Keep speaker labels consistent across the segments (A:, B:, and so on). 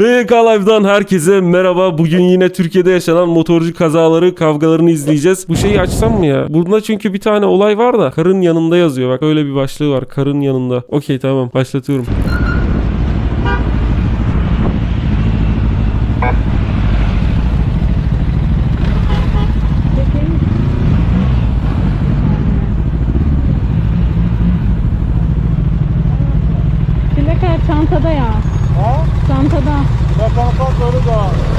A: BK Live'dan herkese merhaba. Bugün yine Türkiye'de yaşanan motorcu kazaları, kavgalarını izleyeceğiz. Bu şeyi açsam mı ya? Burada çünkü bir tane olay var da karın yanında yazıyor. Bak öyle bir başlığı var. Karın yanında. Okey tamam başlatıyorum.
B: Plaka çantada ya. Çantada.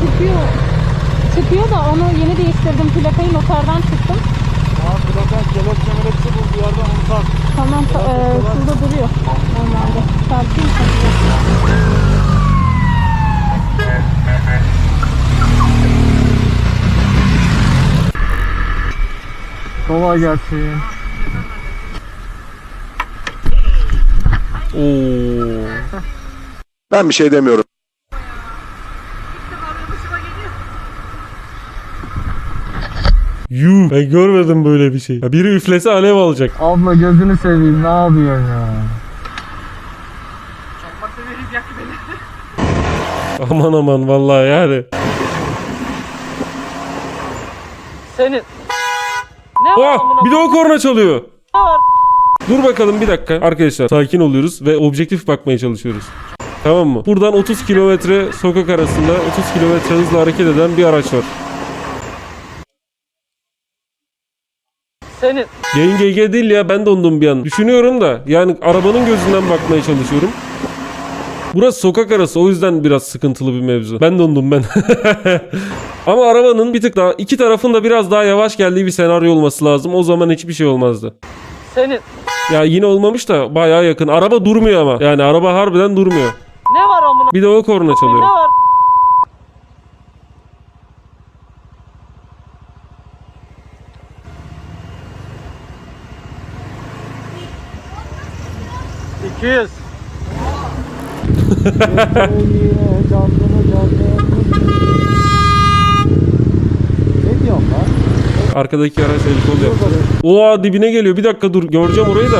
B: Çıkıyor. Çıkıyor da onu yeni değiştirdim. Plakayı noterden çıktım. Tamam e, şurada duruyor. Normalde. Çarpayım sana.
C: Kolay gelsin.
A: Oo.
D: Ben bir şey demiyorum.
A: Yuh. Ben görmedim böyle bir şey. Ya biri üflese alev alacak.
C: Abla gözünü seveyim ne yapıyorsun ya?
A: Aman aman vallahi yani.
E: Senin. Ne var
A: Oh, bir de o korna çalıyor.
E: Ne var?
A: Dur bakalım bir dakika. Arkadaşlar sakin oluyoruz ve objektif bakmaya çalışıyoruz. Tamam mı? Buradan 30 kilometre sokak arasında 30 kilometre hızla hareket eden bir araç var.
E: seniz.
A: Yayın GG değil ya ben dondum bir an. Düşünüyorum da yani arabanın gözünden bakmaya çalışıyorum. Burası sokak arası o yüzden biraz sıkıntılı bir mevzu. Ben dondum ben. Ama arabanın bir tık daha iki tarafın da biraz daha yavaş geldiği bir senaryo olması lazım. O zaman hiçbir şey olmazdı.
E: Seniz.
A: Ya yine olmamış da bayağı yakın. Araba durmuyor ama. Yani araba harbiden durmuyor.
E: Ne var amına?
A: Bir de o korna çalıyor.
C: Ne var? 200.
A: Arkadaki araç el kol yaptı. Oha dibine geliyor. Bir dakika dur. Göreceğim orayı da.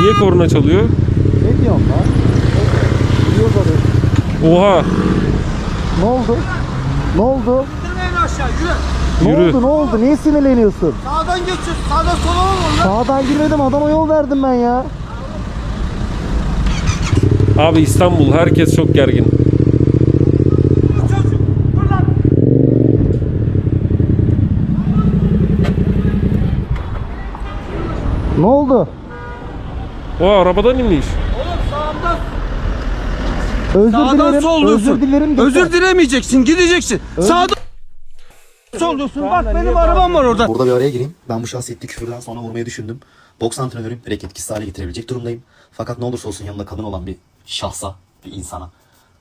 A: Niye korna çalıyor?
C: Ne diyorsun lan?
A: Oha.
C: Ne oldu? Ne oldu? aşağı yürü. Ne
A: yürü.
C: oldu ne oldu? Niye sinirleniyorsun?
F: Sağdan geçiyorsun. Sağdan sola olma lan.
C: Sağdan girmedim adama yol verdim ben ya.
A: Abi İstanbul. Herkes çok gergin.
C: Ne oldu?
A: O arabadan inmiş.
F: Oğlum sağımda.
C: Özür
F: Sağdan
C: dilerim.
F: solluyorsun.
C: Özür dilerim.
F: Özür dilemeyeceksin. Gideceksin. Sağdan solluyorsun. Bak benim arabam var orada.
G: Burada bir araya gireyim. Ben bu şahsi ettiği küfürden sonra vurmayı düşündüm. Boks antrenörüyüm. Direkt etkisiz hale getirebilecek durumdayım. Fakat ne olursa olsun yanında kadın olan bir şahsa, bir insana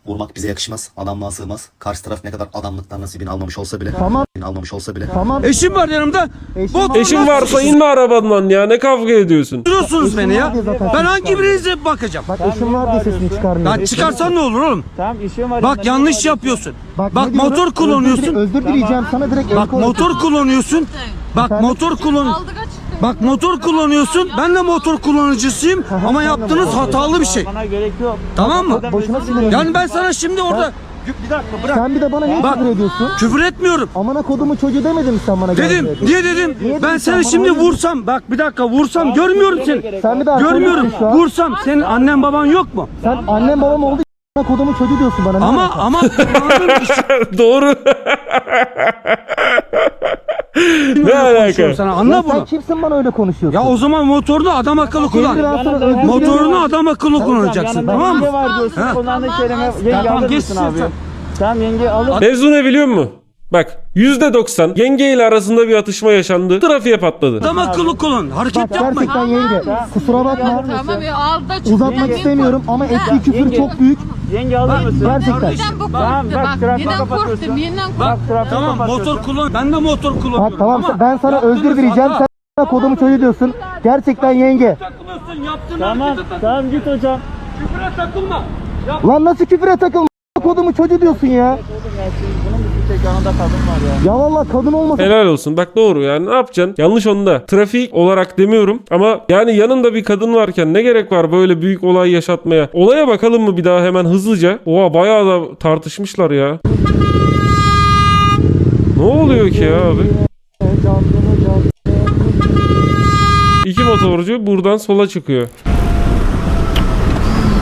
G: vurmak bize yakışmaz. Adamlığa sığmaz. Karşı taraf ne kadar adamlıktan nasibini almamış olsa bile,
C: Tamam.
G: almamış olsa bile
C: Tamam.
F: Eşim var yanımda.
C: Eşim var.
A: Eşin varsa inme arabandan ya. Ne kavga ediyorsun?
F: Duruyorsunuz beni ya. Ben hangi birinize bakacağım?
C: Bak eşim var diye sesini çıkarmıyor.
F: Lan çıkarsan ne olur oğlum?
E: Tamam işim var.
F: Bak yanlış yapıyorsun.
C: Bak,
F: Bak motor kullanıyorsun.
C: Özür, dile- özür dileyeceğim sana direkt
F: Bak motor kullanıyorsun. Bak motor kullan. Bak motor kullanıyorsun. Ben de motor kullanıcısıyım ama yaptığınız hatalı bir şey.
E: Bana gerek yok.
F: Tamam mı?
C: Boşuna sinirleniyorum.
F: Yani ben sana şimdi orada
E: Bir dakika bırak.
C: Sen bir de bana niye
F: Bak.
C: küfür ediyorsun?
F: küfür etmiyorum.
C: Amına kodumu çocuğu demedin mi sen bana?
F: Dedim. Niye dedim?
C: Niye
F: Ben seni
C: sen
F: şimdi
C: bana?
F: vursam. Bak bir dakika vursam görmüyorum seni.
C: Sen bir daha
F: Görmüyorum.
C: şu an.
F: Vursam senin annen baban yok mu?
C: Sen annem babam oldu kodumu çocuğu diyorsun bana.
F: Ama ama
A: Doğru. ne alaka?
F: sana.
C: Ya
F: Anla
C: sen
F: bunu.
C: kimsin bana öyle konuşuyorsun?
F: Ya o zaman motorunu adam akıllı kullan. Motorunu adam akıllı kullanacaksın. Tamam mı?
E: var diyorsun. Kullandığın kelime. Yenge
F: Tamam,
E: alır mısın
F: sen-
E: abi?
F: sen.
E: Tamam yenge alır.
A: Mevzu ne biliyor musun? Bak %90 yenge ile arasında bir atışma yaşandı. Trafiğe patladı.
F: Adam akıllı kullan. Hareket
C: Bak
F: yapmayın.
C: gerçekten yenge. Kusura bakma.
H: Tamam ya al da çık.
C: Uzatmak istemiyorum ama ettiği küfür çok büyük.
E: Yenge alır mısın?
C: Gerçekten.
H: Neden bu
E: Tamam,
H: korktu?
E: bak,
H: Bak,
E: trafiği
H: neden
E: kapatıyorsun.
H: korktum? Yeniden
F: Bak
E: trafiği
F: tamam
E: kapatıyorsun.
F: motor kullan. Ben de motor kullanıyorum.
C: Bak tamam
F: ama
C: ben sana özür
F: hata.
C: Sen bana kodumu çocuğu diyorsun. Gerçekten yenge.
F: Takılıyorsun yaptığın
E: Tamam
F: harekete takıl.
E: tamam git hocam.
F: Küfüre takılma. Yap.
C: Lan nasıl küfüre takılma? Kodumu çocuğu diyorsun ya.
E: Tek yanında kadın var ya.
C: Ya valla kadın olmasa
A: Helal olsun. Bak doğru yani ne yapacaksın? Yanlış onda. Trafik olarak demiyorum ama yani yanında bir kadın varken ne gerek var böyle büyük olay yaşatmaya? Olaya bakalım mı bir daha hemen hızlıca? Oha bayağı da tartışmışlar ya. Ne oluyor ki ya abi? İki motorcu buradan sola çıkıyor.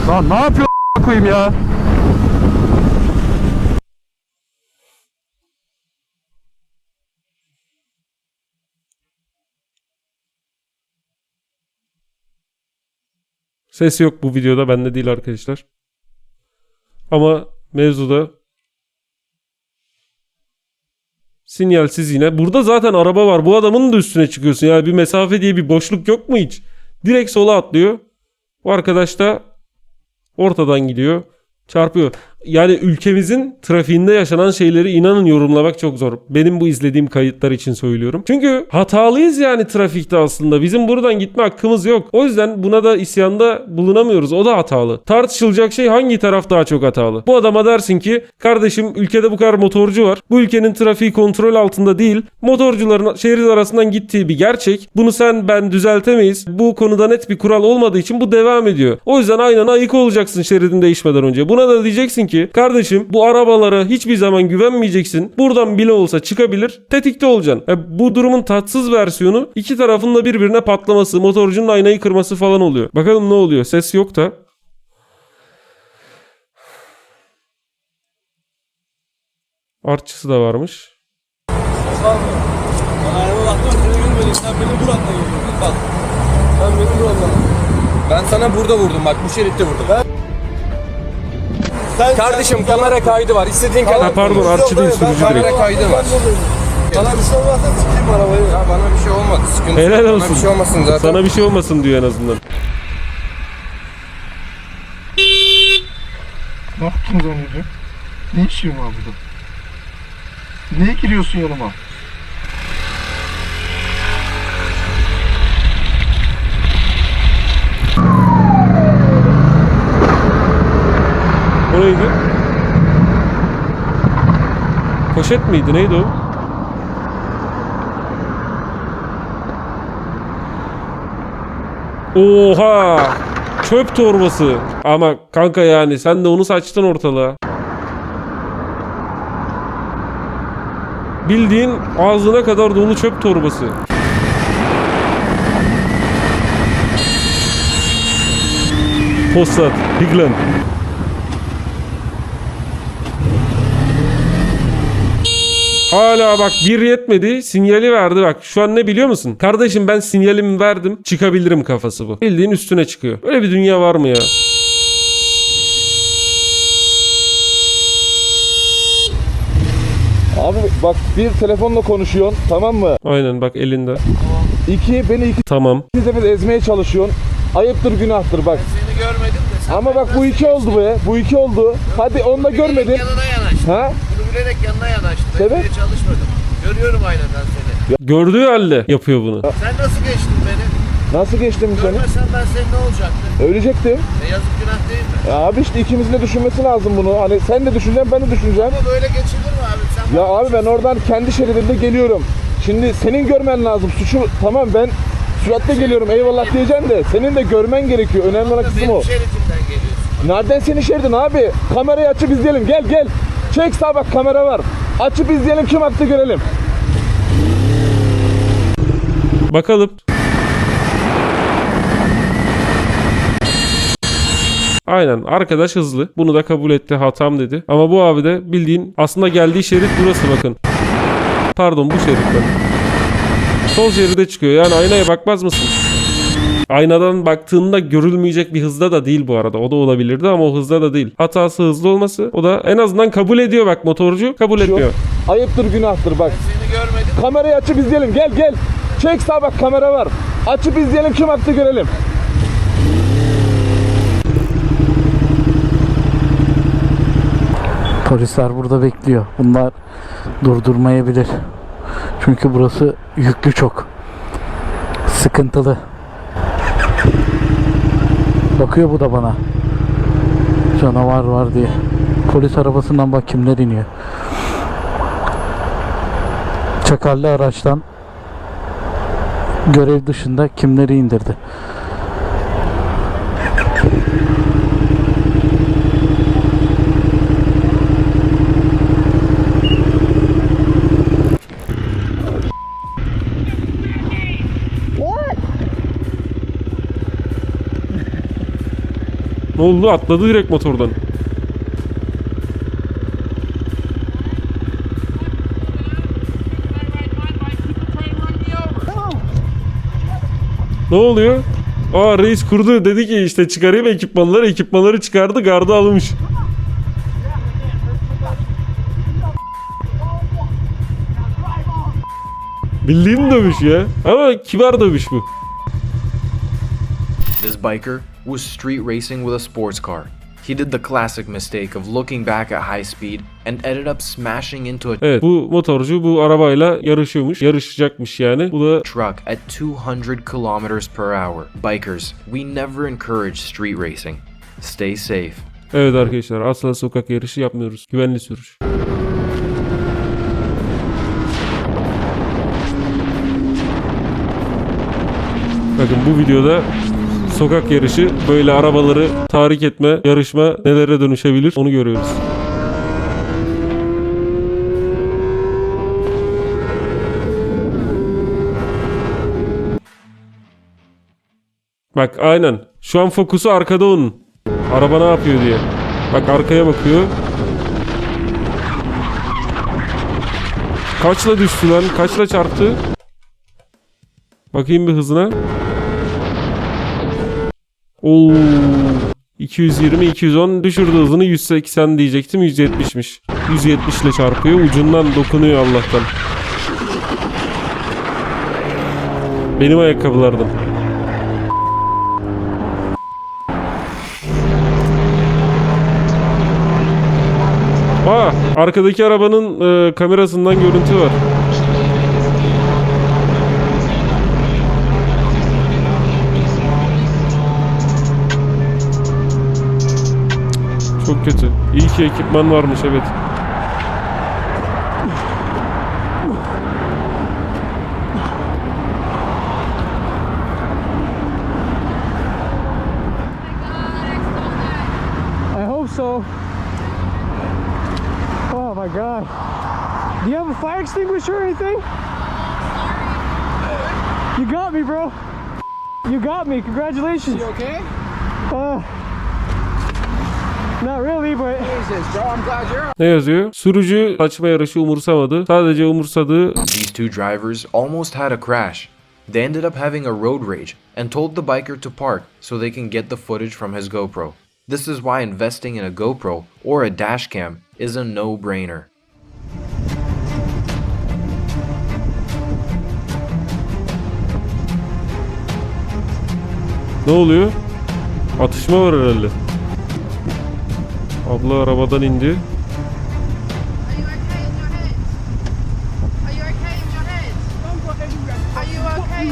D: Lan ne yapıyor koyayım ya?
A: Ses yok bu videoda bende değil arkadaşlar. Ama mevzuda sinyalsiz yine. Burada zaten araba var. Bu adamın da üstüne çıkıyorsun. Yani bir mesafe diye bir boşluk yok mu hiç? Direkt sola atlıyor. Bu arkadaş da ortadan gidiyor. Çarpıyor. Yani ülkemizin trafiğinde yaşanan şeyleri inanın yorumlamak çok zor. Benim bu izlediğim kayıtlar için söylüyorum. Çünkü hatalıyız yani trafikte aslında. Bizim buradan gitme hakkımız yok. O yüzden buna da isyanda bulunamıyoruz. O da hatalı. Tartışılacak şey hangi taraf daha çok hatalı? Bu adama dersin ki kardeşim ülkede bu kadar motorcu var. Bu ülkenin trafiği kontrol altında değil. Motorcuların şehir arasından gittiği bir gerçek. Bunu sen ben düzeltemeyiz. Bu konuda net bir kural olmadığı için bu devam ediyor. O yüzden aynen ayık olacaksın şeridin değişmeden önce. Buna da diyeceksin ki kardeşim bu arabalara hiçbir zaman güvenmeyeceksin. Buradan bile olsa çıkabilir. Tetikte olacaksın. E, bu durumun tatsız versiyonu iki tarafın da birbirine patlaması, motorcunun aynayı kırması falan oluyor. Bakalım ne oluyor? Ses yok da. Artçısı da varmış.
H: Ben sana burada vurdum bak bu şeritte vurdum. Kardeşim kamera kaydı var. İstediğin kadar.
A: Ha, pardon artçı değil sürücü
H: Kamera
A: direkt.
H: kaydı var. Bana bir şey olmazsa sikeyim arabayı. Ya bana bir şey olmadı. Sıkıntı
A: Helal
H: yok. Bana
A: olsun.
H: bir şey olmasın zaten.
A: Sana bir şey olmasın diyor en azından.
I: Ne yaptın zannediyorsun? Ne işin var burada? Niye giriyorsun yanıma?
A: O neydi? Poşet miydi? Neydi o? Oha! Çöp torbası. Ama kanka yani sen de onu saçtın ortalığa. Bildiğin ağzına kadar dolu çöp torbası. Passat, Higland. Hala bak bir yetmedi sinyali verdi bak şu an ne biliyor musun? Kardeşim ben sinyalimi verdim çıkabilirim kafası bu. Bildiğin üstüne çıkıyor. Öyle bir dünya var mı ya?
J: Abi bak bir telefonla konuşuyorsun tamam mı?
A: Aynen bak elinde.
J: İki beni
A: Tamam.
J: ikiniz de ezmeye çalışıyorsun. Ayıptır günahtır bak.
H: Seni görmedim de sen
J: Ama bak bu iki oldu be. Bu iki oldu. Hadi onu da görmedin.
H: yanına.
J: Ha?
H: Bunu bilerek yanına yanaştın.
J: Sebep?
H: Ezmeye çalışmadım. Görüyorum aynadan seni.
A: Gördüğü halde yapıyor bunu.
H: Sen nasıl geçtin beni?
J: Nasıl geçtim seni?
H: Görmesen ben senin ne olacaktı?
J: Ölecektim.
H: E yazık günah değil mi?
J: Ya abi işte ikimizin de düşünmesi lazım bunu. Hani sen de düşüneceksin ben de düşüneceğim.
H: Ama böyle geçilir mi abi? Sen
J: Ya abi ben oradan kendi şeridimde geliyorum. Şimdi senin görmen lazım. Suçu tamam ben süratle geliyorum eyvallah diyeceksin de senin de görmen gerekiyor. Önemli olan kısım o.
H: benim şeridimden geliyorsun.
J: Nereden senin şeridin abi? Kamerayı açıp izleyelim. Gel gel. Çek sağ bak kamera var. Açıp izleyelim kim haklı görelim.
A: Bakalım. Aynen arkadaş hızlı. Bunu da kabul etti hatam dedi. Ama bu abi de bildiğin aslında geldiği şerit burası bakın. Pardon bu şeritten. Sol şeride çıkıyor. Yani aynaya bakmaz mısın? Aynadan baktığında görülmeyecek bir hızda da değil bu arada. O da olabilirdi ama o hızda da değil. Hatası hızlı olması o da en azından kabul ediyor bak motorcu kabul etmiyor.
J: Ayıptır günahtır bak.
H: Seni görmedim.
J: Kamerayı açıp izleyelim. Gel gel. Çek sağ bak kamera var. Açıp izleyelim kim haklı görelim.
K: Polisler burada bekliyor. Bunlar durdurmayabilir. Çünkü burası yüklü çok. Sıkıntılı. Bakıyor bu da bana. Canavar var diye. Polis arabasından bak kimler iniyor. Çakarlı araçtan görev dışında kimleri indirdi.
A: Ne oldu? Atladı direkt motordan. Ne oluyor? Aa reis kurdu dedi ki işte çıkarayım ekipmanları ekipmanları çıkardı gardı almış. Bildiğin dövüş ya. Ama kibar dövüş bu.
L: This biker was street racing with a sports car. He did the classic mistake of looking back at high speed and ended up smashing into a
A: Evet bu motorcu bu arabayla yarışıyormuş. Yarışacakmış yani. Bu da
L: truck at 200 kilometers per hour. Bikers, we never encourage street racing. Stay safe.
A: Evet arkadaşlar asla sokak yarışı yapmıyoruz. Güvenli sürüş. Bakın bu videoda sokak yarışı böyle arabaları tahrik etme, yarışma nelere dönüşebilir onu görüyoruz. Bak aynen. Şu an fokusu arkada onun. Araba ne yapıyor diye. Bak arkaya bakıyor. Kaçla düştü lan? Kaçla çarptı? Bakayım bir hızına. Oo. 220 210 düşürdü hızını 180 diyecektim 170'miş. 170 ile çarpıyor ucundan dokunuyor Allah'tan. Benim ayakkabılardan. Aa, arkadaki arabanın e, kamerasından görüntü var. Çok kötü. İyi ki ekipman varmış evet.
E: I hope so. Oh my god. Do you have a fire extinguisher or anything? You got me, bro. You got me. Congratulations. You okay? Uh, not really, but
A: Ne yazıyor? Sürücü saçma yarışı umursamadı. Sadece umursadığı
L: These two drivers almost had a crash. They ended up having a road rage and told the biker to park so they can get the footage from his GoPro. This is why investing in a GoPro or a dash cam is a no brainer.
A: ne oluyor? Atışma var herhalde. Abla arabadan indi.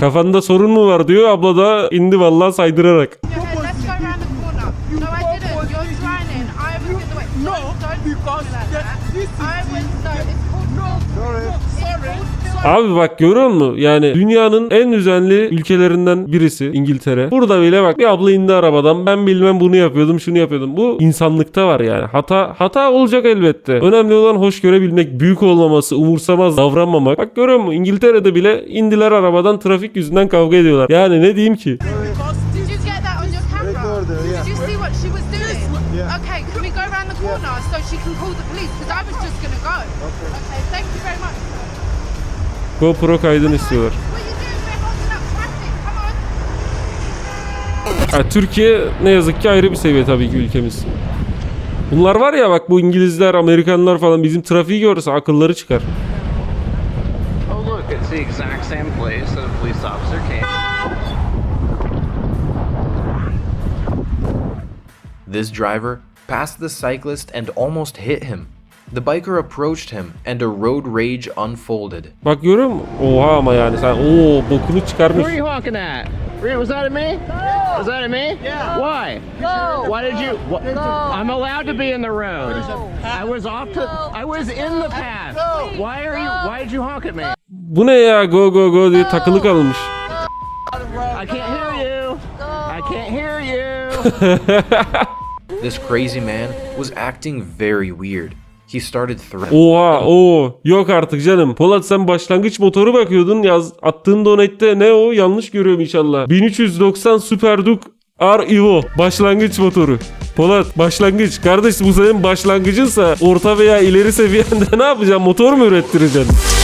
A: Kafanda sorun mu var diyor. Abla da indi vallahi saydırarak.
B: No,
A: Abi bak görüyor musun? Yani dünyanın en düzenli ülkelerinden birisi İngiltere. Burada bile bak bir abla indi arabadan. Ben bilmem bunu yapıyordum, şunu yapıyordum. Bu insanlıkta var yani. Hata hata olacak elbette. Önemli olan hoş görebilmek, büyük olmaması, umursamaz davranmamak. Bak görüyor musun? İngiltere'de bile indiler arabadan trafik yüzünden kavga ediyorlar. Yani ne diyeyim ki?
B: Okay, can we go around the corner so she can call the police? Because I was just gonna go. Okay, thank you very much.
A: GoPro kaydını istiyorlar.
B: What are you doing? We're holding up traffic. Come on.
A: Ha, Türkiye ne yazık ki ayrı bir seviye tabii ki ülkemiz. Bunlar var ya bak bu İngilizler, Amerikanlar falan bizim trafiği görürse akılları çıkar.
H: Oh look, it's the exact same place that a police officer came.
L: This driver passed the cyclist and almost hit him. The biker approached him and a road rage unfolded.
A: Bak görüyor musun? Oha ama yani sen ooo bokunu çıkarmış.
H: honking at? Was that at me? No. Was that at me? Yeah. Why?
B: Go.
H: Why did you? What? I'm allowed to be in the road. I was off to. I was in the path. No. Why are you? Why did you honk at me?
A: Bu ne ya go go go diye takılı kalmış.
E: I can't hear you. I can't hear you.
L: This crazy man was acting very weird. He started.
A: Oha o yok artık canım. Polat sen başlangıç motoru bakıyordun yaz attığın donette ne o yanlış görüyorum inşallah. 1390 Super Duke R Evo başlangıç motoru. Polat başlangıç. Kardeş bu senin başlangıcınsa orta veya ileri seviyende ne yapacaksın? Motor mu ürettireceksin?